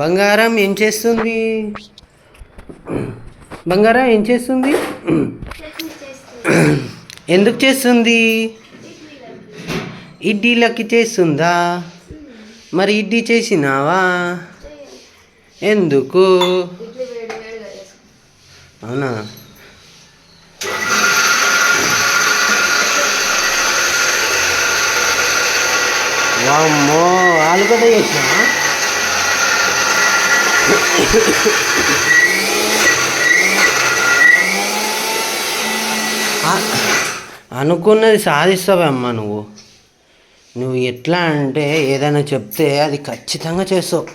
బంగారం ఏం చేస్తుంది? బంగారం ఏం చేస్తుంది? ఎందుకు చేస్తుంది? ఇడ్లీలకి చేస్తుందా? మరి ఇడ్లీ చేసినావా? ఎందుకు? అవునా? వామ్మో ఆలుగడ్డ చేసినా అనుకున్నది సాధిస్తావమ్మ నువ్వు. నువ్వు ఎట్లా అంటే ఏదైనా చెప్తే అది ఖచ్చితంగా చేస్తావు.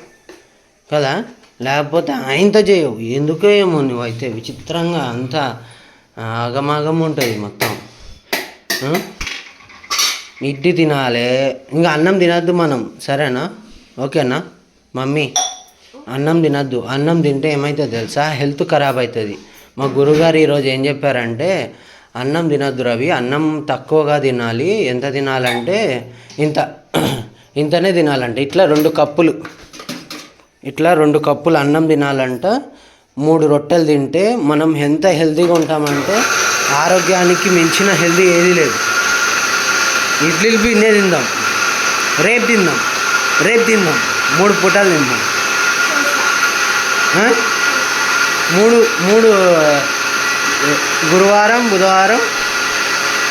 కదా? లేకపోతే ఆయనతో చేయవు. ఎందుకో ఏమో నువ్వైతే విచిత్రంగా అంతా ఆగమాగం ఉంటుంది మొత్తం. ఇడ్డి ఇడ్లీ తినాలి. ఇంకా అన్నం తినద్దు మనం. సరేనా? ఓకేనా? మమ్మీ. అన్నం తినద్దు. అన్నం తింటే ఏమవుతుందో తెలుసా? హెల్త్ ఖరాబ్ అవుతుంది మా గురుగారు ఈరోజు ఏం చెప్పారంటే అన్నం తినద్దు రవి అన్నం తక్కువగా తినాలి. ఎంత తినాలంటే ఇంత ఇంతనే తినాలంటే. ఇట్లా రెండు కప్పులు ఇట్లా రెండు కప్పులు అన్నం తినాలంట. మూడు రొట్టెలు తింటే మనం ఎంత హెల్తీగా ఉంటామంటే ఆరోగ్యానికి మించిన హెల్తీ ఏది లేదు. ఇడ్లీలు బిన్నే తిందాం రేపు తిందాం రేపు తిందాం మూడు పూటలు తిందాం. మూడు మూడు ఏ, గురువారం బుధవారం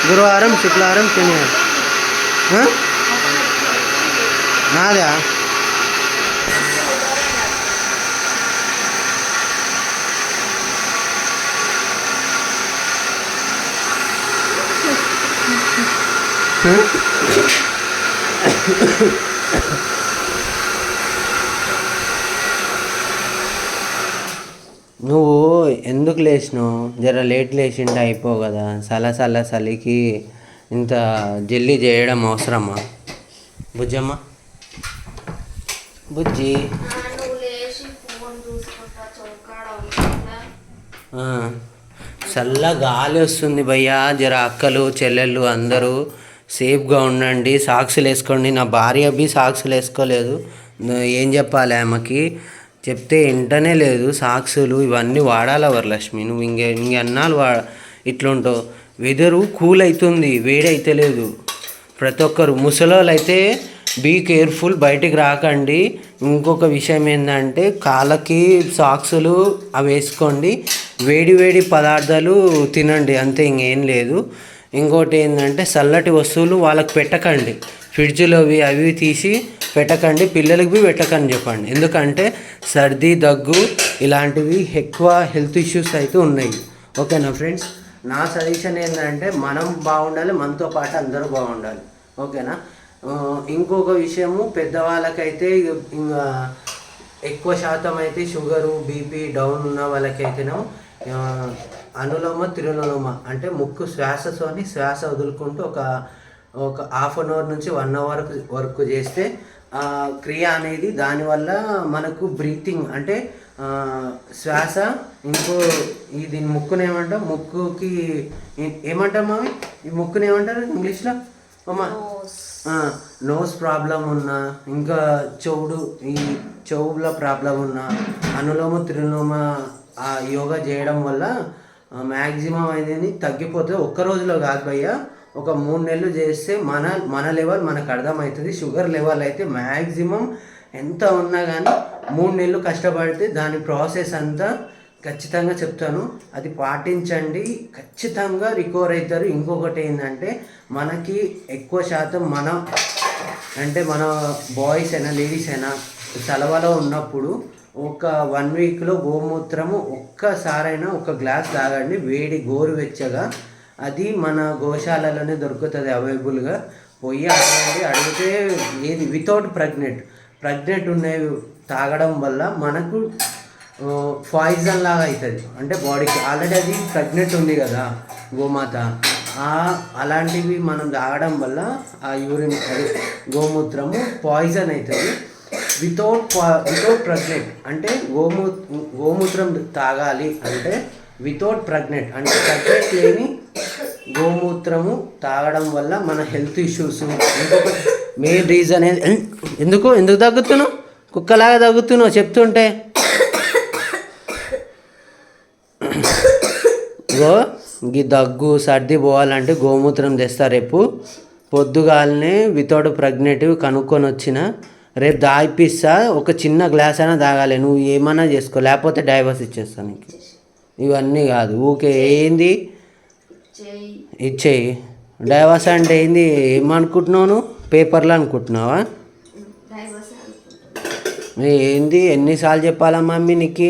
గురువారం శుక్రవారం శనివారం ఆ? నాదా నువ్వు ఎందుకు లేచినావు జర లేట్ లేచింటే అయిపో కదా. సల సల సలికి ఇంత జల్లి చేయడం అవసరమా? బుజ్జమ్మ? బుజ్జి? చల్ల గాలి వస్తుంది భయ్యా. జర అక్కలు చెల్లెళ్ళు అందరూ సేఫ్గా ఉండండి. సాక్సులు వేసుకోండి నా భార్య బి సాక్సులు వేసుకోలేదు ఏం చెప్పాలి ఆమెకి? చెప్తే వింటనే లేదు. సాక్సులు ఇవన్నీ వాడాలి వరలక్ష్మి? నువ్వు ఇంకే అన్నాలు వా ఇట్లుంటావు? వెదరు కూల్ అవుతుంది వేడి అయితే లేదు. ప్రతి ఒక్కరు ముసలోళ్ళు అయితే బీ కేర్ఫుల్ బయటికి రాకండి. ఇంకొక విషయం ఏంటంటే కాళ్ళకి సాక్సులు అవి వేసుకోండి. వేడి వేడి పదార్థాలు తినండి అంతే ఇంకేం లేదు. ఇంకోటి ఏంటంటే చల్లటి వస్తువులు వాళ్ళకి పెట్టకండి. ఫ్రిడ్జ్లోవి అవి తీసి పెట్టకండి పిల్లలకి పెట్టకండి చెప్పండి. ఎందుకంటే సర్ది దగ్గు ఇలాంటివి ఎక్కువ హెల్త్ ఇష్యూస్ అయితే ఉన్నాయి. ఓకేనా ఫ్రెండ్స్? నా సజెషన్ ఏంటంటే మనం బాగుండాలి మనతో పాటు అందరూ బాగుండాలి. ఓకేనా? ఇంకొక విషయము పెద్దవాళ్ళకైతే ఇంకా ఎక్కువ శాతం అయితే షుగరు బీపీ డౌన్ ఉన్న వాళ్ళకైతేనో అనులోమ తిరులోమ అంటే ముక్కు శ్వాసతోని శ్వాస వదులుకుంటూ ఒక ఒక హాఫ్ అన్ అవర్ నుంచి వన్ అవర్ వరకు చేస్తే క్రియ అనేది దానివల్ల మనకు బ్రీతింగ్ అంటే శ్వాస ఇంకో ఈ దీని ముక్కుని ఏమంటాం? ముక్కుకి ఏమంటాం మావి? ఈ ముక్కుని ఏమంటారు ఇంగ్లీష్లో? అమ్మా నోస్ ప్రాబ్లం ఉన్నా ఇంకా చెవుడు ఈ చెవుల ప్రాబ్లం ఉన్నా అనులోమ తిరులోమ ఆ యోగా చేయడం వల్ల మ్యాక్సిమం అనేది తగ్గిపోతుంది ఒక్క రోజులో కాదు భయ్యా. ఒక మూడు నెలలు చేస్తే మన మన లెవెల్ మనకు అర్థమవుతుంది. షుగర్ లెవెల్ అయితే మ్యాక్సిమం ఎంత ఉన్నా కానీ మూడు నెలలు కష్టపడితే దాని ప్రాసెస్ అంతా ఖచ్చితంగా చెప్తాను. అది పాటించండి. ఖచ్చితంగా రికవర్ అవుతారు. ఇంకొకటి ఏంటంటే మనకి ఎక్కువ శాతం మనం అంటే మన బాయ్స్ అయినా లేడీస్ అయినా సెలవులో ఉన్నప్పుడు ఒక వన్ వీక్లో గోమూత్రము ఒక్కసారైనా ఒక గ్లాస్ తాగండి. వేడి గోరువెచ్చగా అది మన గోశాలలోనే దొరుకుతుంది అవైలబుల్గా. పోయి అడగండి. అడిగితే ఏది? వితౌట్ ప్రెగ్నెంట్ ప్రెగ్నెంట్ ఉన్నవి తాగడం వల్ల మనకు పాయిజన్ లాగా అవుతుంది అంటే బాడీకి ఆల్రెడీ అది ప్రెగ్నెంట్ ఉంది కదా గోమాత. అలాంటివి మనం తాగడం వల్ల ఆ యూరిన్ అది గోమూత్రము పాయిజన్ అవుతుంది వితౌట్ వితౌట్ ప్రెగ్నెంట్ అంటే గోమూ గోమూత్రం తాగాలి అంటే వితౌట్ ప్రెగ్నెంట్ అంటే ప్రెగ్నెంట్ లేని గోమూత్రము తాగడం వల్ల మన హెల్త్ ఇష్యూస్. ఇంకొక మెయిన్ రీజన్ ఎందుకు? ఎందుకు తగ్గుతున్నావు? కుక్కలాగా తగ్గుతున్నావు చెప్తుంటే. గో ఈ దగ్గు సర్ది పోవాలంటే గోమూత్రం తెస్తా రేపు. పొద్దుగాలనే వితౌట్ ప్రెగ్నెటివ్ కనుక్కొని వచ్చిన రేపు దాయిపిస్తా ఒక చిన్న గ్లాస్ అయినా తాగాలి. నువ్వు ఏమైనా చేసుకో లేకపోతే డైవర్స్ ఇచ్చేస్తాను నీకు. ఇవన్నీ కాదు. ఊకే ఏంది? ఇచ్చేయి. డైవర్స్ అంటే ఏంది? ఏమనుకుంటున్నావు పేపర్లు అనుకుంటున్నావా? ఏంది? ఎన్నిసార్లు చెప్పాలా మమ్మీ నీకు?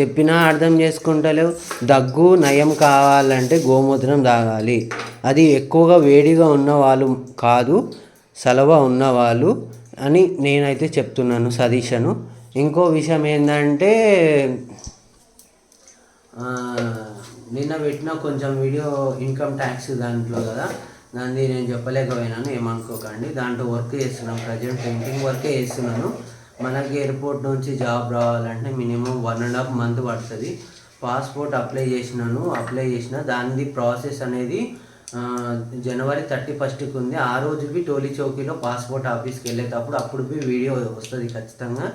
చెప్పినా అర్థం చేసుకుంటలేవు. దగ్గు నయం కావాలంటే గోమూత్రం తాగాలి. అది ఎక్కువగా వేడిగా ఉన్నవాళ్ళు కాదు సలవ ఉన్నవాళ్ళు అని నేనైతే చెప్తున్నాను సజెషను ఇంకో విషయం ఏంటంటే నిన్న పెట్టిన కొంచెం వీడియో ఇన్కమ్ ట్యాక్స్ దాంట్లో కదా దాన్ని నేను చెప్పలేకపోయినాను ఏమనుకోకండి. దాంట్లో వర్క్ చేస్తున్నాను ప్రజెంట్ పెయింటింగ్ వర్కే చేస్తున్నాను. మనకి ఎయిర్పోర్ట్ నుంచి జాబ్ రావాలంటే minimum one and half month పడుతుంది. పాస్పోర్ట్ అప్లై చేసినాను అప్లై చేసిన దానిది ప్రాసెస్ అనేది జనవరి థర్టీ ఫస్ట్కి ఉంది. ఆ రోజుకి టోలీ చౌకీలో పాస్పోర్ట్ ఆఫీస్కి వెళ్ళేటప్పుడు అప్పుడు వీడియో వస్తుంది ఖచ్చితంగా.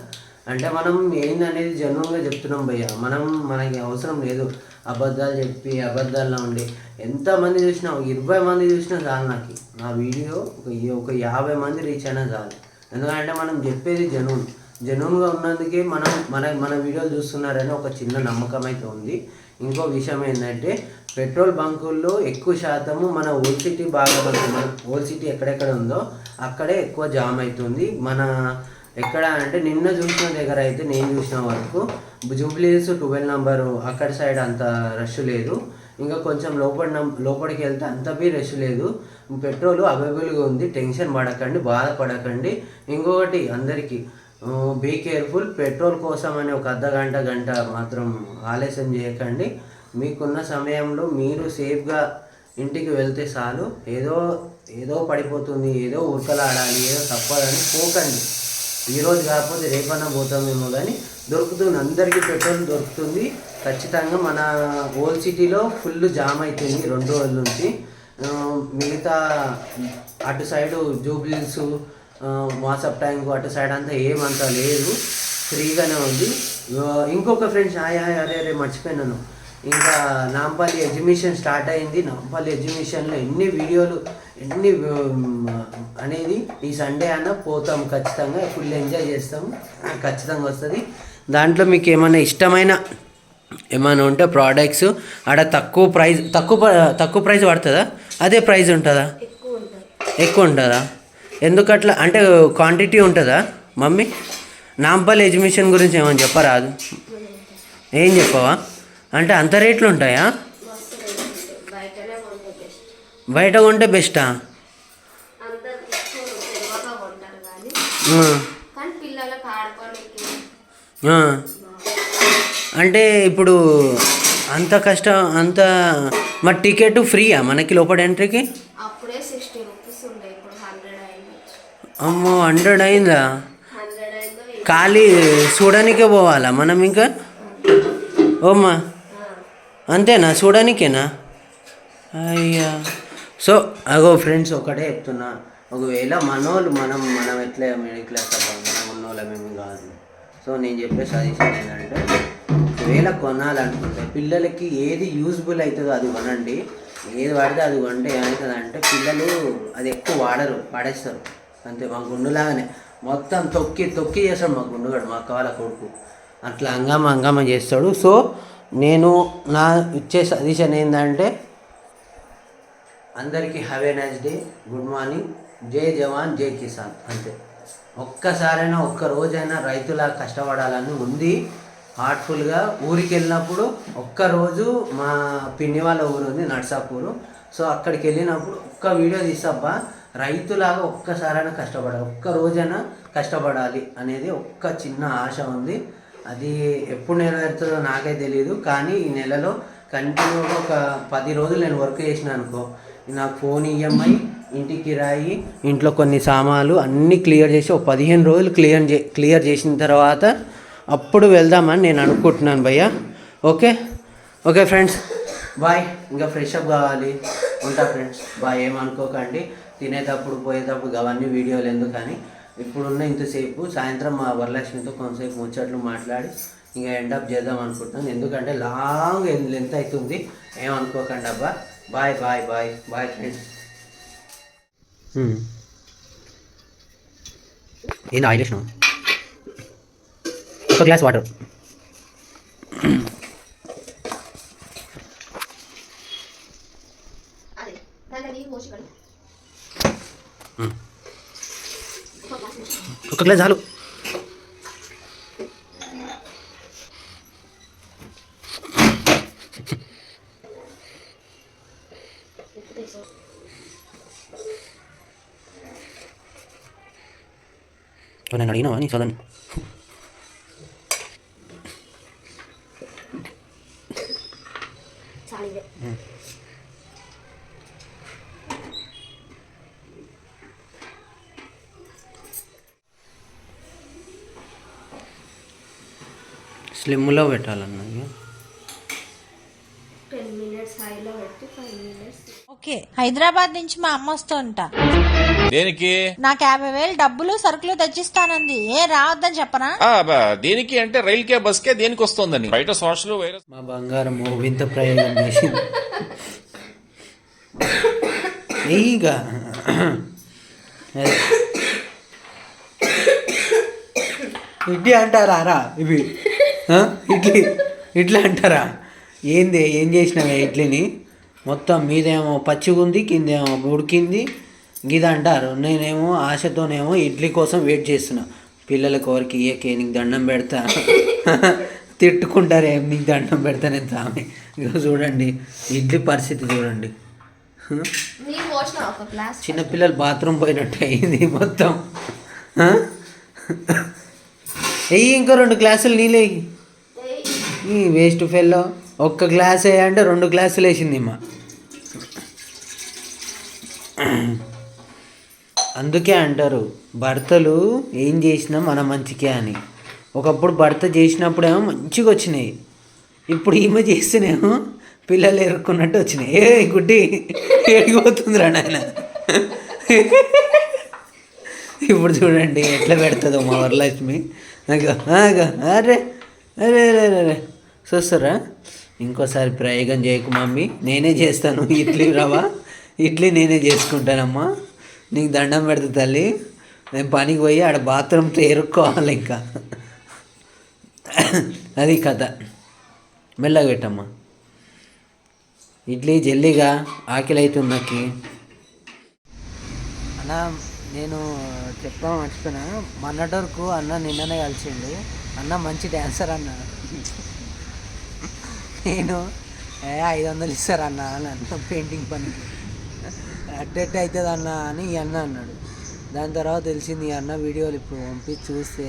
అంటే మనం ఏందనేది జనరల్గా చెప్తున్నాం భయ్య. మనం మనకి అవసరం లేదు. అబద్ధాలు చెప్పి అబద్ధాల్లో ఉండి ఎంతమంది చూసినా ఒక ఇరవై మంది చూసినా చాలు నాకు. నా వీడియో ఒక ఒక యాభై మంది రీచ్ అయినా చాలు. ఎందుకంటే మనం చెప్పేది జనూన్ జనూన్గా ఉన్నందుకే మనం మన మన వీడియోలు చూస్తున్నారని ఒక చిన్న నమ్మకం అయితే ఉంది. ఇంకో విషయం ఏంటంటే పెట్రోల్ బంకుల్లో ఎక్కువ శాతము మన ఓల్డ్ సిటీ బాగా మన ఓల్డ్ సిటీ ఎక్కడెక్కడ ఉందో అక్కడే ఎక్కువ జామ్ అవుతుంది. మన ఎక్కడ అంటే నిన్న చూసిన దగ్గర అయితే నేను చూసిన వరకు జూబ్లీస్ ట్వెల్వ్ నంబరు అక్కడ సైడ్ అంత రష్ లేదు. ఇంకా కొంచెం లోపల లోపలికి వెళ్తే అంత బీ రష్ లేదు. పెట్రోల్ అవైలబుల్గా ఉంది. టెన్షన్ పడకండి బాధపడకండి. ఇంకొకటి అందరికీ బీ కేర్ఫుల్. పెట్రోల్ కోసం అని ఒక అర్ధ గంట గంట మాత్రం ఆలస్యం చేయకండి. మీకున్న సమయంలో మీరు సేఫ్గా ఇంటికి వెళ్తే చాలు. ఏదో ఏదో పడిపోతుంది ఏదో ఉరకలాడాలి ఏదో తప్పదని పోకండి. ఈరోజు కాకపోతే రేపన్నా పోతామేమో కానీ దొరుకుతుంది. అందరికీ పెట్రోల్ దొరుకుతుంది. ఖచ్చితంగా మన ఓల్డ్ సిటీలో ఫుల్ జామ్ అవుతుంది రెండు రోజుల నుంచి. మిగతా అటు సైడు జూబ్లీస్ వాట్సాప్ ట్యాంక్ అటు సైడ్ అంతా ఏమంతా లేదు. ఫ్రీగానే ఉంది. ఇంకొక ఫ్రెండ్స్ హాయ్ హాయ్ అరే అరే మర్చిపోయినాను. ఇంకా నాంపల్లి ఎగ్జిబిషన్ స్టార్ట్ అయింది. నాంపల్లి ఎగ్జిబిషన్లో ఎన్ని వీడియోలు ఎన్ని అనేది ఈ సండే అన్న పోతాం. ఖచ్చితంగా ఫుల్ ఎంజాయ్ చేస్తాం. ఖచ్చితంగా వస్తుంది. దాంట్లో మీకు ఏమైనా ఇష్టమైన ఏమైనా ఉంటే ప్రోడక్ట్స్ ఆడ తక్కువ ప్రైస్ తక్కువ తక్కువ ప్రైస్ పడుతుందా? అదే ప్రైస్ ఉంటుందా? ఎక్కువ ఉంటుంది? ఎందుకట్లా? అంటే క్వాంటిటీ ఉంటుందా? మమ్మీ నాంపల్లి ఎడ్యుకేషన్ గురించి ఏమైనా చెప్పరాదు ఏం చెప్పవా? అంటే అంత రేట్లు ఉంటాయా? బయట కొంటే బెస్టా అందరు ఎక్కువ తెలివగా కొంటారు కానీ ఆ, కానీ పిల్లలకు ఆడుకోనికి ఆ. అంటే ఇప్పుడు అంత కష్టం అంత మరి టికెట్ ఫ్రీయా మనకి లోపల ఎంట్రీకి? అమ్మో హండ్రెడ్ అయిందా. ఖాళీ చూడడానికే పోవాలా మనం ఇంకా? ఓమ్మా. అంతేనా? చూడడానికేనా అయ్యా. సో అగో ఫ్రెండ్స్ ఒకటే చెప్తున్నా. ఒకవేళ మనోళ్ళు మనం మనం ఎట్లా మిడిల్ క్లాస్ అవ్వాలి మనం ఉన్నోళ్ళం ఏమి కాదు. సో నేను చెప్పే సజెషన్ ఏంటంటే ఒకవేళ కొనాలనుకుంటే పిల్లలకి ఏది యూజ్బుల్ అవుతుందో అది కొనండి. ఏది వాడితే అది కొంటే ఏమవుతుంది అంటే పిల్లలు అది ఎక్కువ వాడరు పడేస్తారు. అంతే మా గుండులాగానే మొత్తం తొక్కి తొక్కి చేస్తాడు మా గుండుగాడు మా కావాల కొడుకు. అట్లా అంగమ్మ హంగామా చేస్తాడు. సో నేను నా ఇచ్చే సజెషన్ ఏంటంటే అందరికీ have a nice day good morning జై జవాన్ జై కిసాన్. అంతే. ఒక్కసారైనా ఒక్క రోజైనా రైతులా కష్టపడాలని ఉంది. హార్ట్ఫుల్గా ఊరికి వెళ్ళినప్పుడు ఒక్కరోజు మా పిన్ని వాళ్ళ ఊరు ఉంది నర్సాపూరు. సో అక్కడికి వెళ్ళినప్పుడు ఒక్క వీడియో తీసబ్బా రైతులాగా ఒక్కసారైనా కష్టపడాలి ఒక్క రోజైనా కష్టపడాలి అనేది ఒక్క చిన్న ఆశ ఉంది. అది ఎప్పుడు నెరవేరుతుందో నాకే తెలియదు కానీ ఈ నెలలో కంటిన్యూగా ఒక పది రోజులు నేను వర్క్ చేసిన అనుకో నాకు ఫోన్ ఈఎంఐ ఇంటి కిరాయి ఇంట్లో కొన్ని సామాన్లు అన్నీ క్లియర్ చేసి ఒక పదిహేను రోజులు క్లియర్ చే క్లియర్ చేసిన తర్వాత అప్పుడు వెళ్దామని నేను అనుకుంటున్నాను భయ్య. ఓకే? Okay friends. బాయ్. ఇంకా ఫ్రెష్ అప్ కావాలి. ఉంటా ఫ్రెండ్స్. బాయ్. ఏమనుకోకండి. తినేటప్పుడు పోయేటప్పుడు అవన్నీ వీడియోలు ఎందుకని. ఇప్పుడున్న ఇంతసేపు సాయంత్రం మా వరలక్ష్మితో కొంతసేపు ముచ్చట్లు మాట్లాడి ఇంకా ఎండప్ చేద్దాం అనుకుంటున్నాను. ఎందుకంటే లాంగ్ లెంత్ అవుతుంది. ఏమనుకోకండి అబ్బా. Bye bye bye bye friends. ఏంది ఆయిల్ వేసినావు? ఒక గ్లాస్ వాటర్. పోసి. ఒక గ్లాస్ చాలు ఉప్పు తీసుకో. నేను అడిగినావా నీ చదవని స్లిమ్లో పెట్టాలన్నా ఓకే హైదరాబాద్ నుంచి మా అమ్మ వస్తుంట. దేనికి? నాకు యాభై వేలు డబ్బులు సరుకులు తెచ్చిస్తానంది. ఏ రావద్దని చెప్పనా? దేనికి అంటే రైల్కే బస్కే దేనికి వస్తుందని. బయట సోషల్ వైరస్ మా బంగారం వింత ప్రయోగం చేసింది ఇక ఇడ్లీ అంటారా రా ఇవి? ఇడ్లీ. ఇడ్లీ అంటారా? ఏంది ఏం చేసినావే ఇడ్లీని? మొత్తం మీదేమో పచ్చిగా ఉంది కిందేమో ఉడికింది. ఇది అంటారు నేనేమో ఆశతోనేమో ఇడ్లీ కోసం వెయిట్ చేస్తున్నా. పిల్లల కోరికి ఇయ్యకే నీకు దండం పెడతా. తిట్టుకుంటారే నీకు దండం పెడతా నేను సామి చూడండి ఇడ్లీ పరిస్థితి చూడండి. చిన్నపిల్లలు బాత్రూమ్ పోయినట్టు అయింది మొత్తం? వెయ్యి ఇంకో రెండు గ్లాసులు నీళ్ళు ఈ వేస్ట్ ఫెల్లో. ఒక్క గ్లాస్ వేయంటే రెండు గ్లాసులు వేసింది అమ్మ అందుకే అంటారు భర్తలు ఏం చేసినా మన మంచికే అని. ఒకప్పుడు భర్త చేసినప్పుడేమో మంచిగా వచ్చినాయి ఇప్పుడు ఈమె చేస్తేనేమో పిల్లలు ఎరుక్కున్నట్టు వచ్చినాయి. ఏ గుడ్డి ఎడిగిపోతుందిరా నాయన? ఇప్పుడు చూడండి ఎట్లా పెడుతుందో మా వరలక్ష్మి. అరే అరే అరే అరే, అరే. చూస్తారా ఇంకోసారి ప్రయోగం చేయకు మమ్మీ. నేనే చేస్తాను. ఇడ్లీ రవ్వ. ఇడ్లీ నేనే చేసుకుంటానమ్మా. నీకు దండం పెడతా తల్లి. నేను పనికి పోయి ఆడ బాత్రూమ్తో ఎరుక్కోవాలి ఇంకా. అది కథ. మెల్లగా పెట్టమ్మా. ఇడ్లీ జల్లీగా ఆకలి అవుతుంది నాకు అన్న నేను చెప్పడం మర్చిపోయినా. మొన్నటి వరకు అన్న నిన్ననే కలిసిండు. అన్న మంచి డ్యాన్సర్ అన్న. నేను ఏ ఐదు వందలు ఇస్తారు అన్న అని అన్న పెయింటింగ్ పనికి. అట్టెట్ అవుతుంది అన్న అని ఈ అన్న అన్నాడు. దాని తర్వాత తెలిసింది ఈ అన్న వీడియోలు ఇప్పుడు పంపించి చూస్తే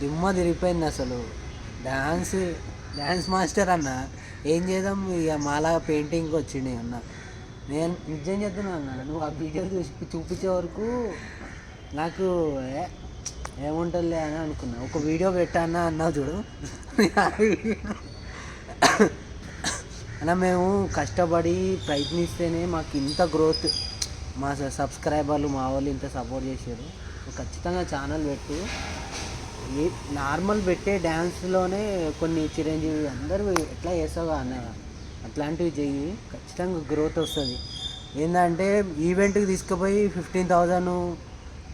దిమ్మ తిరిగిపోయింది అసలు. డ్యాన్స్ డ్యాన్స్ మాస్టర్ అన్న ఏం చేద్దాం ఇక మాలాగా పెయింటింగ్కి వచ్చింది అన్న. నేను నిజం చెప్తున్నా అన్న నువ్వు ఆ వీడియో చూసి చూపించే వరకు నాకు ఏ ఏముంటుందిలే అని అనుకున్నా. ఒక వీడియో పెట్టానా అన్నావు చూడు. అలా మేము కష్టపడి ప్రయత్నిస్తేనే మాకు ఇంత గ్రోత్ మా సబ్స్క్రైబర్లు మా వాళ్ళు ఇంత సపోర్ట్ చేశారు. ఖచ్చితంగా ఛానల్ పెట్టు. నార్మల్ పెట్టే డ్యాన్స్లోనే కొన్ని చిరంజీవి అందరూ ఎట్లా చేస్తావు అన్నయ్య అట్లాంటివి చెయ్యి. ఖచ్చితంగా గ్రోత్ వస్తుంది. ఏంటంటే ఈవెంట్కి తీసుకుపోయి ఫిఫ్టీన్ థౌజండ్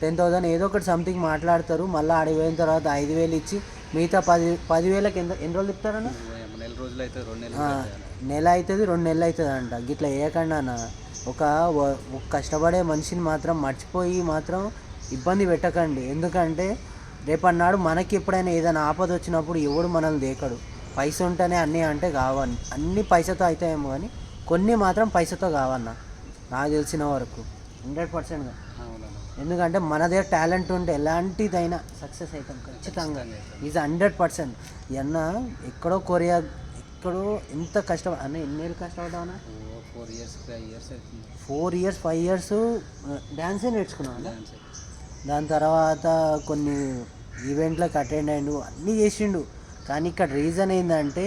టెన్ థౌజండ్ ఏదో ఒకటి సంథింగ్ మాట్లాడతారు. మళ్ళీ ఆడికి పోయిన తర్వాత ఐదు వేలు ఇచ్చి మిగతా పది పదివేలకు ఎంత ఎన్ని రోజులు ఇస్తారన్న ఆ, నెల అవుతుంది రెండు నెలలు అవుతుంది అంట గిట్లా వేయకండి అన్న ఒక కష్టపడే మనిషిని మాత్రం మర్చిపోయి మాత్రం ఇబ్బంది పెట్టకండి. ఎందుకంటే రేపన్నాడు మనకి ఎప్పుడైనా ఏదైనా ఆపద వచ్చినప్పుడు ఎవడు మనల్ని దేకడు. పైస ఉంటేనే అన్నీ అంటే కావాలి. అన్ని పైసతో అవుతాయేమో కానీ కొన్ని మాత్రం పైసతో కావన్న నాకు తెలిసిన వరకు. హండ్రెడ్ పర్సెంట్గా ఎందుకంటే మన దగ్గర టాలెంట్ ఉంటే ఎలాంటిదైనా సక్సెస్ అవుతాం ఖచ్చితంగా. Is hundred percent. అన్న ఎక్కడో కొరియా ఎక్కడో ఎంత కష్టం అన్న ఎన్ని ఏళ్ళు కష్టపడ్డావన్నా ఫోర్ ఇయర్స్ ఫైవ్ ఇయర్స్ అవుతుంది. ఫోర్ ఇయర్స్ ఫైవ్ ఇయర్స్ డ్యాన్సే నేర్చుకున్నావు? దాని తర్వాత కొన్ని ఈవెంట్లకు అటెండ్ అయ్యిండు అన్నీ చేసిండు. కానీ ఇక్కడ రీజన్ ఏంటంటే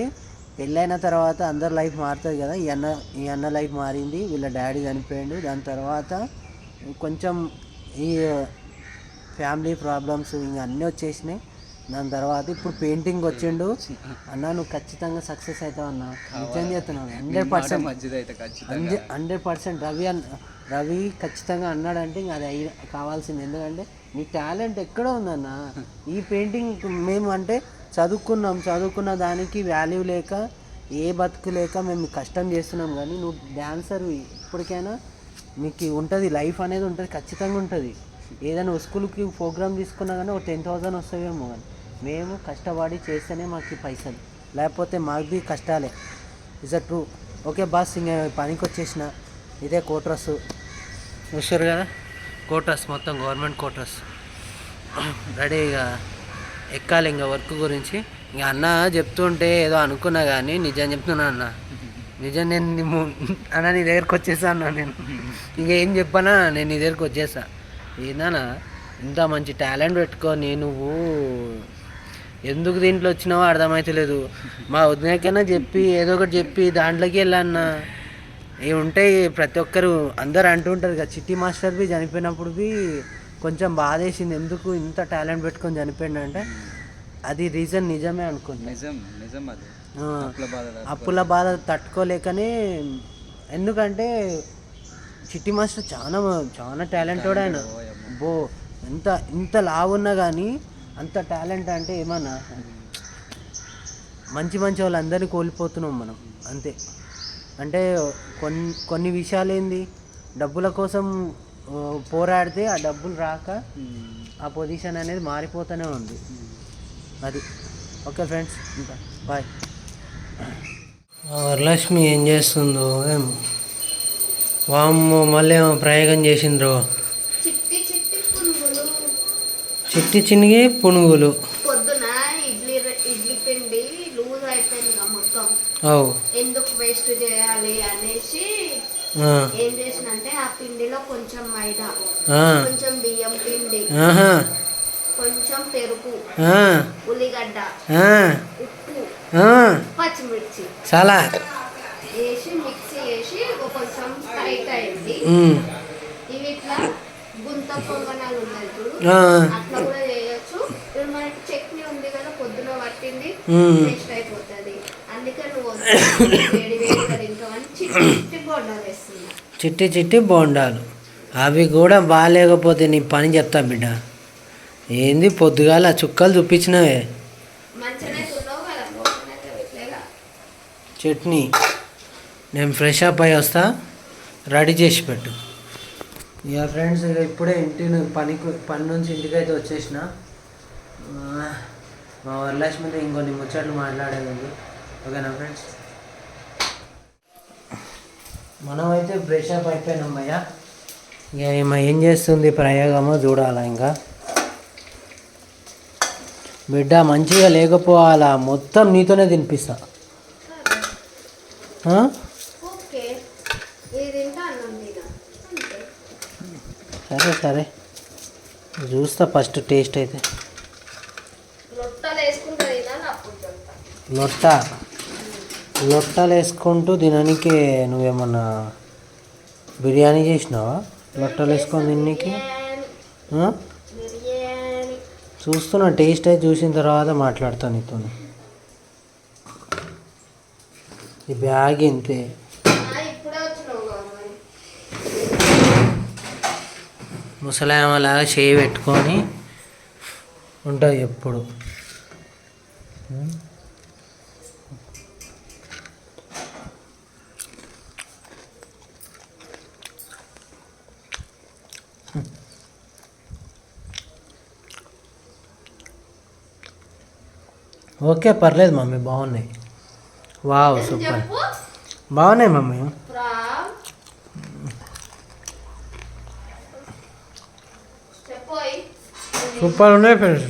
పెళ్ళైన తర్వాత అందరి లైఫ్ మారుతుంది కదా. ఈ అన్న ఈ అన్న లైఫ్ మారింది వీళ్ళ డాడీ చనిపోయిండు. దాని తర్వాత కొంచెం ఈ ఫ్యామిలీ ప్రాబ్లమ్స్ ఇంకా అన్నీ వచ్చేసినాయి. దాని తర్వాత ఇప్పుడు పెయింటింగ్ వచ్చిండు. అన్న నువ్వు ఖచ్చితంగా సక్సెస్ అవుతావు అన్న. నిజం చెప్తున్నాను. Hundred percent hundred percent Ravi అన్న రవి ఖచ్చితంగా అన్నాడంటే ఇంకా అది అయి కావాల్సింది. ఎందుకంటే నీ టాలెంట్ ఎక్కడో ఉందన్న. ఈ పెయింటింగ్ మేము అంటే చదువుకున్నాం. చదువుకున్న దానికి వాల్యూ లేక ఏ బతుకు లేక మేము కష్టం చేస్తున్నాం. కానీ నువ్వు డ్యాన్సర్ ఇప్పటికైనా మీకు ఉంటుంది. లైఫ్ అనేది ఉంటుంది. ఖచ్చితంగా ఉంటుంది. ఏదైనా స్కూల్కి ప్రోగ్రామ్ తీసుకున్నా కానీ ఒక టెన్ థౌసండ్ వస్తాయేమో కానీ. మేము కష్టపడి చేస్తేనే మాకు పైసలు. లేకపోతే మాకు బి కష్టాలే. Is a true okay boss ఇంకా పనికి వచ్చేసిన. ఇదే కోట్రస్ చూసారు కదా? కోట్రస్ మొత్తం గవర్నమెంట్ కోట్రస్ రెడీగా ఎక్కాలి ఇంకా వర్క్ గురించి. ఇంక అన్న చెప్తుంటే ఏదో అనుకున్నా కానీ నిజం చెప్తున్నా అన్న. నిజం నేను అన్న నీ దగ్గరకు వచ్చేసా అన్న నేను. ఇంకేం చెప్పనా? నేను నీ దగ్గరకు వచ్చేసా. ఏందన్నా? ఇంత మంచి టాలెంట్ పెట్టుకొని నువ్వు ఎందుకు దీంట్లో వచ్చినావో అర్థమైతలేదు. మా వదినకైనా చెప్పి ఏదో ఒకటి చెప్పి దాంట్లోకి వెళ్ళాన్న ఇవి ఉంటాయి ప్రతి ఒక్కరు అందరు అంటుంటారు కదా చిట్టి మాస్టర్ బి చనిపోయినప్పుడు బి కొంచెం బాధేసింది. ఎందుకు ఇంత టాలెంట్ పెట్టుకొని చనిపోయిండు అంటే అది రీజన్ నిజమే అనుకుంటా. నిజం నిజం అది. అప్పుల బాధ తట్టుకోలేకనే ఎందుకంటే చిట్టి మాస్టర్ చాలా చాలా టాలెంటెడ్ ఆయన. బో ఎంత ఇంత లావున్నా కానీ అంత టాలెంట్ అంటే ఏమన్నా? మంచి మంచి వాళ్ళందరినీ కోల్పోతున్నాం మనం అంతే. అంటే కొన్ని కొన్ని విషయాలు ఏంది? డబ్బుల కోసం పోరాడితే ఆ డబ్బులు రాక ఆ పొజిషన్ అనేది మారిపోతూనే ఉంది. అది. ఓకే ఫ్రెండ్స్ ఇంకా బాయ్. వరలక్ష్మి ఏం చేస్తుందో ఏమో వామ్మో మళ్ళీ ఏమో ప్రయోగం చేసిండ్రు. చిట్టి చిన్నగి పునుగులు. పొద్దున ఇడ్లీ ఇడ్లీ పిండి లూజ్ అయిపోయింది మొత్తం. అవు. ఎందుకు వేస్ట్ చేయాలి అనేసి ఏం చేసినంటే ఆ పిండిలో కొంచెం మైదా కొంచెం బియ్యం పిండి కొంచెం పెరుగు ఉల్లిగడ్డ ఉప్పు పచ్చిమిర్చి చాలా వేసి మిక్సీ వేసి కొంచెం టైట్ అయింది. ఇవి ఇట్లా గుంత పొంగనాలు ఉన్నాయి చూడు. ఆ, అట్లా కూడా చేయొచ్చు. ఇప్పుడు మనకి చట్నీ ఉంది కదా పొద్దున పట్టింది ఉమ్. వేస్ట్ అయిపోతుంది. అందుకే నువ్వు వద్దు. వేడి వేడిగా తింటామని చిట్టి చిట్టి బొండాలు వేస్తున్నా. చిట్టి చిట్టి బోండాలు. అవి కూడా బాగాలేకపోతే నీ పని చెప్తా బిడ్డ. ఏంది పొద్దుగాల చుక్కలు చూపించినవే. చట్నీ. నేను ఫ్రెష్ అప్ అయి వస్తా. రెడీ చేసి పెట్టు. ఇక ఫ్రెండ్స్ ఇక ఇప్పుడే ఇంటి పనికి పని నుంచి ఇంటికి అయితే వచ్చేసిన మా మా వరలక్ష్మితో ఇంకొన్ని ముచ్చట్లు మాట్లాడేది ఓకేనా ఫ్రెండ్స్? మనమైతే బ్రష్ అప్ అయిపోయినాం భయ్య ఇక ఈమె ఏం చేస్తుంది ప్రయోగమో చూడాలా ఇంకా. బిడ్డ మంచిగా లేకపోవాలా? మొత్తం నీతోనే తినిపిస్తా ఆ? ఓకే ఇది తింటా అన్నం తిన అంతే సరే సరే. చూస్తా ఫస్ట్ టేస్ట్ అయితే. లొట్ట? లొట్టలు వేసుకుంటూ తినడానికి నువ్వేమన్నా బిర్యానీ చేసినావా? లొట్టలు వేసుకొని తినడానికి చూస్తున్నా టేస్ట్ అయితే చూసిన తర్వాత మాట్లాడతాను నీతో ఈ బ్యాగ్ ఇంతే ఆ, ఇప్పుడే వచ్చినావు కదా మరి ముసలామలాగా చేయి పెట్టుకొని ఉంటుంది ఎప్పుడు. ఓకే పర్లేదు మమ్మీ బాగున్నాయి. Wow super. బాగున్నాయి మమ్మీ ఫ్రా చెప్పోయ్ సూపర్ ఉన్నాయి ఫ్రెండ్స్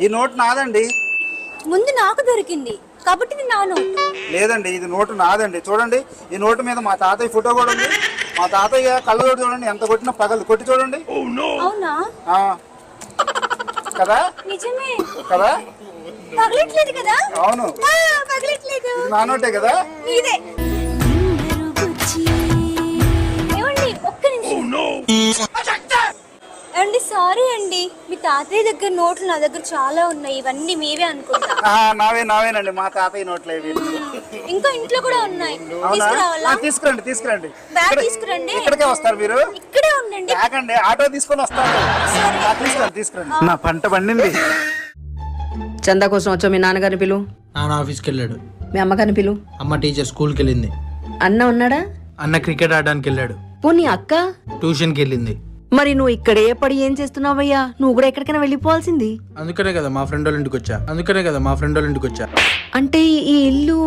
ఈ నోట్ నాదండి. ముందు నాకు దొరికింది. కాబట్టి ఇది నా నోటు. లేదండి ఇది నోటు నాదండి. చూడండి ఈ నోటు మీద మా తాతయ్య ఫోటో కూడా ఉంది. మా తాతయ్య కళ్ళజోడు చూడండి ఎంత కొట్టినా పగలు కొట్టి చూడండి. అవునా? ఆ. కదా? నిజమే. కదా? పగలట్లేదు కదా? అవును. ఆ, పగలట్లేదు. ఇది నా నోటే కదా? ఇదే. అండి సారీ అండి. మీ తాతయ్య దగ్గర నోట్లు నా దగ్గర చాలా ఉన్నాయి. ఇవన్నీ మీవే అనుకుంటా. ఆ, నావే నావేనండి. మా తాతయ్య నోట్లు ఇవి. ఇంకా ఇంట్లో కూడా ఉన్నాయి. అవునా? తీసుకురావాలా? ఆ, తీసుకురండి తీసుకురండి. బ్యాగ్ ఇక్కడ- తీసుకురండి. ఇక్కడికే వస్తారు మీరు? ఇక్కడే ఉండండి. లేకండి ఆటో తీసుకొని వస్తారు. ఆ, తీసుకురండి తీసుకురండి. నా పంట పండింది. చందా కోసం వచ్చావు మీ నాన్నగారిని పిలు. నాన్న ఆఫీస్కి వెళ్ళాడు. మీ అమ్మగారిని పిలు. అమ్మ టీచర్ స్కూల్కి వెళ్ళింది. అన్న ఉన్నాడా? అన్న క్రికెట్ ఆడడానికి వెళ్ళాడు. పోనీ అక్క? ట్యూషన్కి వెళ్ళింది మరి నువ్వు ఇక్కడే పడి ఏం చేస్తున్నావయ్యా? నువ్వు కూడా ఎక్కడికైనా వెళ్ళిపోవాల్సింది. అందుకనే కదా మా ఫ్రెండ్ వాళ్ళ ఇంటికి వచ్చా అందుకనే కదా మా ఫ్రెండ్ వాళ్ళ ఇంటికి వచ్చా అంటే ఈ ఇల్లు